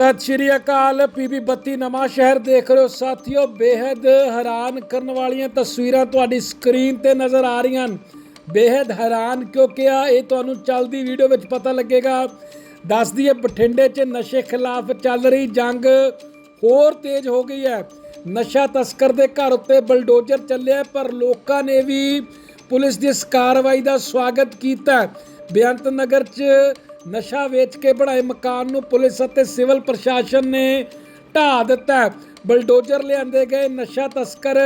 ਸਤਿ ਸ਼੍ਰੀ ਅਕਾਲ ਪੀਬੀ 32 ਨਵਾਂ ਸ਼ਹਿਰ ਦੇਖ ਰਹੇ ਹੋ। ਸਾਥੀਓ ਬੇहद ਹੈਰਾਨ ਕਰਨ ਵਾਲੀਆਂ ਤਸਵੀਰਾਂ ਤੁਹਾਡੀ ਸਕਰੀਨ ਤੇ ਨਜ਼ਰ ਆ ਰਹੀਆਂ ਹਨ। ਬੇहद ਹੈਰਾਨ, ਕਿਉਂਕਿ ਆ, ਇਹ ਤੁਹਾਨੂੰ ਚੱਲਦੀ ਵੀਡੀਓ ਵਿੱਚ ਪਤਾ ਲੱਗੇਗਾ। ਦੱਸਦੀ ਹੈ ਬਠਿੰਡੇ 'ਚ ਨਸ਼ੇ ਖਿਲਾਫ ਚੱਲ ਰਹੀ ਜੰਗ ਹੋਰ ਤੇਜ਼ ਹੋ ਗਈ ਹੈ। ਨਸ਼ਾ ਤਸਕਰ ਦੇ ਘਰ ਉੱਤੇ ਬਲਡੋਜ਼ਰ ਚੱਲਿਆ ਪਰ ਲੋਕਾਂ ਨੇ ਵੀ ਪੁਲਿਸ ਦੀ ਇਸ ਕਾਰਵਾਈ ਦਾ ਸਵਾਗਤ ਕੀਤਾ ਬੇਅੰਤ ਨਗਰ 'ਚ ਨਸ਼ਾ ਵੇਚ ਕੇ ਬਣਾਏ ਮਕਾਨ ਨੂੰ ਪੁਲਿਸ ਅਤੇ ਸਿਵਲ ਪ੍ਰਸ਼ਾਸਨ ਨੇ ਢਾਹ ਦਿੱਤਾ। ਬਲਡੋਜ਼ਰ ਲਿਆਂਦੇ ਗਏ ਨਸ਼ਾ ਤਸਕਰ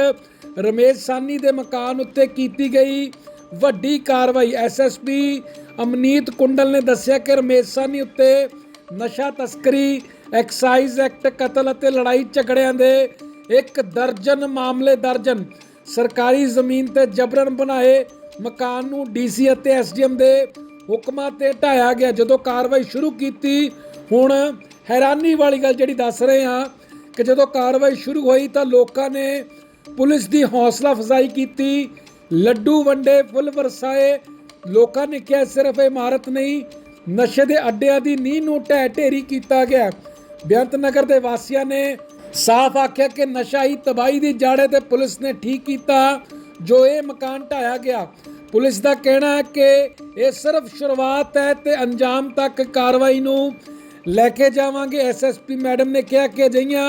ਰਮੇਸ਼ ਸਾਨੀ ਦੇ ਮਕਾਨ ਉੱਤੇ ਕੀਤੀ ਗਈ ਵੱਡੀ ਕਾਰਵਾਈ। ਐਸਐਸਪੀ ਅਮਨੀਤ ਕੁੰਡਲ ਨੇ ਦੱਸਿਆ ਕਿ ਰਮੇਸ਼ ਸਾਨੀ ਉੱਤੇ ਨਸ਼ਾ ਤਸਕਰੀ, ਐਕਸਾਈਜ਼ ਐਕਟ, ਕਤਲ ਅਤੇ ਲੜਾਈ ਝਗੜਿਆਂ ਦੇ ਇੱਕ ਦਰਜਨ ਮਾਮਲੇ ਦਰਜਨ ਸਰਕਾਰੀ ਜ਼ਮੀਨ ਤੇ ਜਬਰਨ ਬਣਾਏ ਮਕਾਨ ਨੂੰ ਡੀਸੀ ਅਤੇ ਐਸਡੀਐਮ ਦੇ ਹੁਕਮਾਂ ਤੇ ਢਾਇਆ ਗਿਆ। ਜਦੋਂ ਕਾਰਵਾਈ ਸ਼ੁਰੂ ਕੀਤੀ, ਹੁਣ ਹੈਰਾਨੀ ਵਾਲੀ ਗੱਲ ਜਿਹੜੀ ਦੱਸ ਰਹੇ ਹਾਂ ਕਿ ਜਦੋਂ ਕਾਰਵਾਈ ਸ਼ੁਰੂ ਹੋਈ ਤਾਂ ਲੋਕਾਂ ਨੇ ਪੁਲਿਸ ਦੀ ਹੌਸਲਾ ਅਫਜ਼ਾਈ ਕੀਤੀ। ਲੱਡੂ ਵੰਡੇ, ਫੁੱਲ ਵਰਸਾਏ। ਲੋਕਾਂ ਨੇ ਕਿਹਾ, ਸਿਰਫ ਇਮਾਰਤ ਨਹੀਂ, ਨਸ਼ੇ ਦੇ ਅੱਡਿਆਂ ਦੀ ਨੀਂਹ ਨੂੰ ਢਹਿ ਢੇਰੀ ਕੀਤਾ ਗਿਆ। ਬੇਅੰਤ ਨਗਰ ਦੇ ਵਾਸੀਆਂ ਨੇ ਸਾਫ਼ ਆਖਿਆ ਕਿ ਨਸ਼ਾ ਹੀ ਤਬਾਹੀ ਦੀ ਜਾੜੇ ਹੈ ਤੇ ਪੁਲਿਸ ਨੇ ਠੀਕ ਕੀਤਾ, ਜੋ ਇਹ ਮਕਾਨ ਢਾਇਆ ਗਿਆ। ਪੁਲਿਸ ਦਾ ਕਹਿਣਾ ਹੈ ਕਿ ਇਹ ਸਿਰਫ ਸ਼ੁਰੂਆਤ ਹੈ ਤੇ ਅੰਜਾਮ ਤੱਕ ਕਾਰਵਾਈ ਨੂੰ ਲੈ ਕੇ ਜਾਵਾਂਗੇ। ਐਸਐਸਪੀ ਮੈਡਮ ਨੇ ਕਿਹਾ ਕਿ ਅਜਿਹੀਆਂ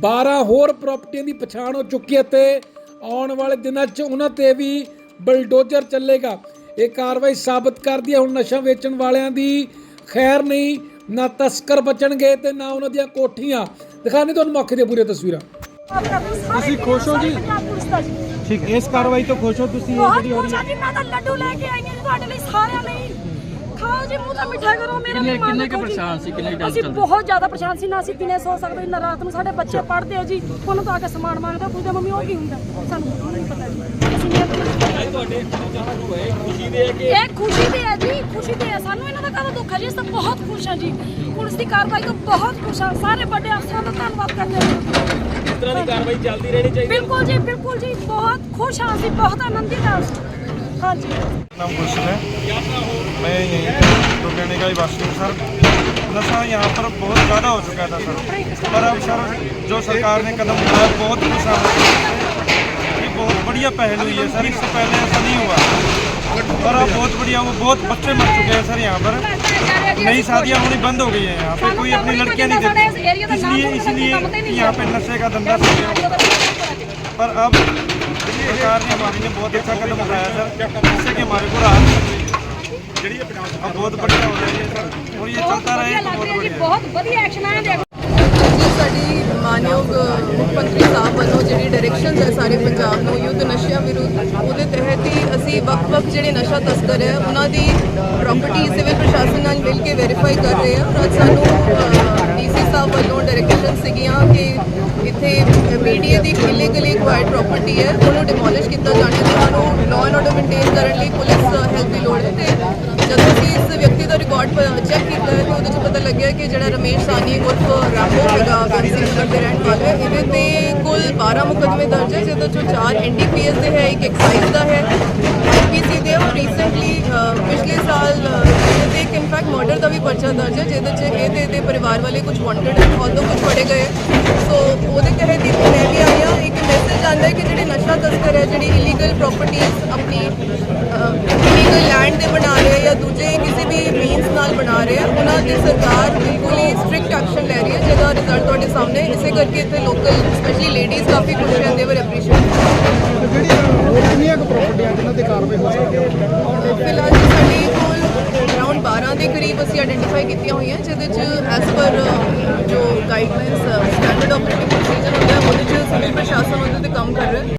12 ਹੋਰ ਪ੍ਰਾਪਰਟੀਆਂ ਦੀ ਪਛਾਣ ਹੋ ਚੁੱਕੀ ਹੈ ਤੇ ਆਉਣ ਵਾਲੇ ਦਿਨਾਂ 'ਚ ਉਹਨਾਂ ਤੇ ਵੀ ਬਲਡੋਜ਼ਰ ਚੱਲੇਗਾ। ਇਹ ਕਾਰਵਾਈ ਸਾਬਤ ਕਰਦੀ ਹੈ। ਹੁਣ ਨਸ਼ਾ ਵੇਚਣ ਵਾਲਿਆਂ ਦੀ ਖੈਰ ਨਹੀਂ ਨਾ ਤਸਕਰ ਬਚਣਗੇ ਤੇ ਨਾ ਉਹਨਾਂ ਦੀਆਂ ਕੋਠੀਆਂ। ਦਿਖਾਣੇ ਤੁਹਾਨੂੰ ਮੌਕੇ ਦੀਆਂ ਪੂਰੀਆਂ ਤਸਵੀਰਾਂ। ਤੁਸੀਂ ਖੁਸ਼ ਹੋ ਜੀ? ਠੀਕ ਇਸ ਕਾਰਵਾਈ ਤੋਂ ਖੁਸ਼ ਹੋ ਤੁਸੀਂ ਇਹ ਬਹੁਤ ਜਿਹੜੀ ਹੋ ਖੁਸ਼ ਰਹੀ ਹਾਂ ਜੀ ਮੈਂ ਤਾਂ ਲੱਡੂ ਲੈ ਕੇ ਆਈ ਹਾਂ ਜੀ ਤੁਹਾਡੇ ਲਈ ਸਾਰਿਆਂ ਲਈ। ਖਾਓ ਜੀ ਮੂੰਹ ਤਾਂ ਮਿੱਠਾ ਕਰੋ ਮੇਰੇ ਕਿੰਨੇ- ਲਈ ਮਨ ਕਿੰਨੇ ਕੁ ਰੱਖੋ ਜੀ। ਪਰੇਸ਼ਾਨ ਸੀ, ਕਿੰਨੇ ਟਾਈਮ ਅਸੀਂ ਚੱਲਦੇ? ਬਹੁਤ ਜ਼ਿਆਦਾ ਪਰੇਸ਼ਾਨ ਸੀ ਨਾ ਅਸੀਂ ਦਿਨੇ ਸੋ ਸਕਦੇ ਨਾ ਰਾਤ ਨੂੰ ਸਾਡੇ ਬੱਚੇ ਪੜ੍ਹਦੇ ਆ ਜੀ। ਉਹਨਾਂ ਤੋਂ ਆ ਕੇ ਸਮਾਨ ਮੰਗਦਾ ਪੁੱਛਦੇ ਮੰਮੀ ਉਹ ਕੀ ਹੁੰਦਾ? ਸਾਨੂੰ ਬਿਲਕੁਲ ਨਹੀਂ ਪਤਾ ਜੀ। ਅਸੀਂ ਇਹ ਤੁਹਾਡੇ ਖੁਸ਼ੀ ਦੇ ਇਹ ਖੁਸ਼ੀ ਦੇ ਹੈ खुशी ਤੇ ਹੈ ਸਾਨੂੰ ਇਹਨਾਂ ਦਾ ਕਾਹਦਾ ਦੁੱਖ ਹੈ ਜੀ। ਅਸੀਂ ਬਹੁਤ ਖੁਸ਼ ਹਾਂ। ਜੀ ਪੁਲਿਸ ਦੀ बहुत खुश हैं हाँ जी नाम गुलशन है मैं का ही वासी हूँ बहुत ज़्यादा हो चुका था सर पर अब सर जो सरकार ने कदम उठाया बहुत खुश ये बहुत बढ़िया पहलू है सर इससे पहले ऐसा नहीं हुआ और अब बहुत बढ़िया वो बहुत बच्चे मर चुके हैं सर यहाँ पर नई शादियाँ होनी बंद हो गई हैं यहाँ पे कोई अपनी लड़कियाँ नहीं देती इसलिए इसलिए यहाँ पे नशे का धंधा शुरू है पर अब सरकार ने हमारी ने बहुत अच्छा कदम उठाया सर जिससे कि हमारे को राहत मिल रही है अब बहुत बढ़िया हो रही है सर और ये चलता रहे तो बहुत बढ़िया है। ਬਹੁਤ ਵਧੀਆ ਐਕਸ਼ਨ ਆਇਆ ਦੇਖੋ ਜੀ ਸਾਡੀ ਮਾਨਯੋਗ ਮੁੱਖ ਮੰਤਰੀ ਸਾਹਿਬ ਵੱਲੋਂ ਜਿਹੜੀ ਡਾਇਰੈਕਸ਼ਨਸ ਹੈ ਸਾਰੇ ਪੰਜਾਬ ਨੂੰ ਯੁੱਧ ਨਸ਼ਿਆਂ ਵਿਰੁੱਧ, ਉਹਦੇ ਤਹਿਤ ਹੀ ਅਸੀਂ ਵੱਖ-ਵੱਖ ਜਿਹੜੇ ਨਸ਼ਾ ਤਸਕਰ ਹੈ, ਉਹਨਾਂ ਦੀ ਪ੍ਰਾਪਰਟੀ ਸਿਵਲ ਪ੍ਰਸ਼ਾਸਨ ਨਾਲ ਮਿਲ ਕੇ ਵੈਰੀਫਾਈ ਕਰ ਰਹੇ ਹਾਂ। ਔਰ ਅੱਜ ਸਾਨੂੰ ਡੀਸੀ ਸਾਹਿਬ ਵੱਲੋਂ ਡਾਇਰੈਕਸ਼ਨ ਸੀਗੀਆਂ ਕਿ ਇੱਥੇ ਮੀਡੀਆ ਦੀ ਇਲੀਗਲੀ ਐਕਵਾਇਰਡ ਪ੍ਰਾਪਰਟੀ ਹੈ, ਉਹਨੂੰ ਡਿਮੋਲਿਸ਼ ਕੀਤਾ ਜਾਣਾ ਤੇ ਸਾਨੂੰ ਲਾਅ ਐਂਡ ਆਰਡਰ ਮੇਨਟੇਨ ਕਰਨ ਲਈ ਪੁਲਿਸ ਹੈਲਪ ਦੀ ਲੋੜ ਹੈ ਤੇ ਵਿਅਕਤੀ ਦਾ ਚੈੱਕ ਕੀਤਾ ਹੈ ਤੇ ਉਹਦੇ 'ਚ ਪਤਾ ਲੱਗਿਆ ਕਿ ਜਿਹੜਾ ਰਮੇਸ਼ ਸਾਨੀ ਉਰਫ ਰਾਮੋ ਹੈਗਾ ਬੈਂਸੀ ਨਗਰ ਦੇ ਰਹਿਣ ਵਾਲਾ ਹੈ ਇਹਦੇ ਤੇ ਕੁੱਲ 12 ਮੁਕੱਦਮੇ ਦਰਜ ਹੈ, ਜਿਹਦੇ ਚੋਂ 4 ਐਨਡੀਪੀਐਸ ਦੇ ਹੈ, ਇੱਕ ਐਕਸਾਈਜ਼ ਦਾ ਹੈ ਆਈਪੀਸੀ ਦੇ ਉਹ ਰੀਸੈਂਟਲੀ ਪਿਛਲੇ ਸਾਲ ਤੇ ਇੱਕ ਇਨਫੈਕਟ ਮਰਡਰ ਦਾ ਵੀ ਪਰਚਾ ਦਰਜ ਹੈ, ਜਿਹਦੇ 'ਚ ਇਹਦੇ ਦੇ ਪਰਿਵਾਰ ਵਾਲੇ ਕੁਝ ਵਾਂਟਡ ਹੈ ਆਲਦੋ ਕੁਝ ਫੜੇ ਗਏ ਸੋ ਉਹਦੇ ਤਹਿਤ ਬਣਾ ਰਹੇ ਆ। ਉਹਨਾਂ ਦੀ ਸਰਕਾਰ ਬਿਲਕੁਲ ਹੀ ਸਟ੍ਰਿਕਟ ਐਕਸ਼ਨ ਲੈ ਰਹੀ ਹੈ। ਜਿਹਦਾ ਰਿਜ਼ਲਟ ਤੁਹਾਡੇ ਸਾਹਮਣੇ ਇਸੇ ਕਰਕੇ ਇੱਥੇ ਲੋਕਲ ਸਪੈਸ਼ਲੀ ਲੇਡੀਜ਼ ਕਾਫੀ ਖੁਸ਼ ਰਹਿੰਦੇ ਦੇ ਵਰ ਐਪਰੀਸ਼ੀਏਟ ਜਿਹੜੀ ਕਿੰਨੀਆਂ ਕੁ ਪ੍ਰਾਪਰਟੀਆਂ ਜਿਨ੍ਹਾਂ ਤੇ ਕਾਰਵਾਈ ਹੋ ਸਕਦੀ ਹੈ? ਫਿਲਹਾਲ ਸਾਡੇ ਕੋਲ ਅਰਾਊਂਡ 12 ਦੇ ਕਰੀਬ ਅਸੀਂ ਆਈਡੈਂਟੀਫਾਈ ਕੀਤੀਆਂ ਹੋਈਆਂ ਜਿਹਦੇ ਚ ਐਸ ਪਰ ਜੋ ਗਾਈਡਲਾਈਨਸ ਸਟੈਂਡਰਡ ਆਪਰੇਟਿੰਗ ਪ੍ਰੋਸੀਜਰ ਹੁੰਦਾ ਉਹਦੇ ਚ ਸਿਵਲ ਪ੍ਰਸ਼ਾਸਨ ਉਹਦੇ ਤੇ ਕੰਮ ਕਰ ਰਿਹਾ